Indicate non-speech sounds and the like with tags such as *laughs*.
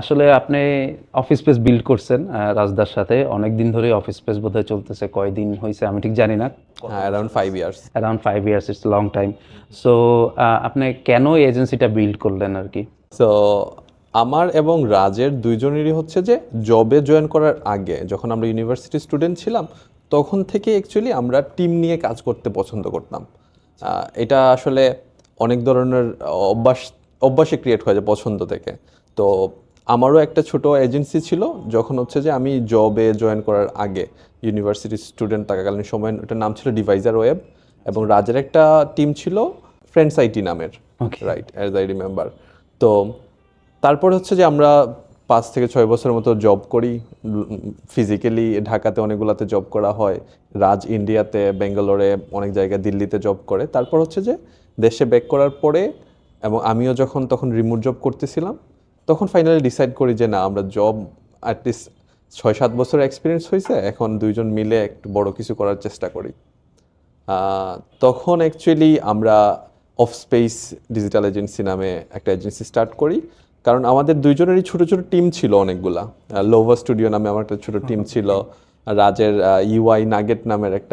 আসলে আপনি office space build করছেন রাজদার সাথে। অনেক দিন ধরে অফিস স্পেস বোধহয় চলতেছে। কয়দিন হয়েছে আমি ঠিক জানি না। Around five years around five years it's long time so আপনি কেন এজেন্সিটা বিল্ড করলেন আর কি? সো আমার এবং রাজের দুইজনেরই হচ্ছে যে জবে জয়েন করার আগে যখন আমরা ইউনিভার্সিটি স্টুডেন্ট ছিলাম তখন থেকে অ্যাকচুয়ালি আমরা টিম নিয়ে কাজ করতে পছন্দ করতাম। এটা আসলে অনেক ধরনের অভ্যাস অভ্যাসে ক্রিয়েট হয়ে যায় পছন্দ থেকে। তো আমারও একটা ছোট এজেন্সি ছিল যখন হচ্ছে যে আমি জবে জয়েন করার আগে ইউনিভার্সিটি স্টুডেন্ট থাকাকালীন সময় ওটার নাম ছিল ডিভাইজার ওয়েব এবং রাজের একটা টিম ছিল ফ্রেন্ডস আইটি নামের রাইট অ্যাজ আই রিমেম্বার তো তারপর হচ্ছে যে আমরা পাঁচ থেকে ছয় বছরের মতো জব করি ফিজিক্যালি ঢাকাতে অনেকগুলোতে জব করা হয় রাজ ইন্ডিয়াতে ব্যাঙ্গালোরে অনেক জায়গায় দিল্লিতে জব করে। তারপর হচ্ছে যে দেশে ব্যাক করার পরে এবং আমিও যখন তখন রিমোট জব করতেছিলাম তখন ফাইনালি ডিসাইড করি যে না আমরা জব অ্যাটলিস্ট ছয় সাত বছর এক্সপিরিয়েন্স হয়েছে এখন দুইজন মিলে একটু বড় কিছু করার চেষ্টা করি। তখন অ্যাকচুয়ালি আমরা অফ স্পেস ডিজিটাল এজেন্সি নামে একটা এজেন্সি স্টার্ট করি কারণ আমাদের দুইজনেরই ছোট ছোট টিম ছিল অনেকগুলা। লোভা স্টুডিও নামে আমার একটা ছোট টিম ছিল *laughs* রাজের ইউআই নাগেট নামের একটা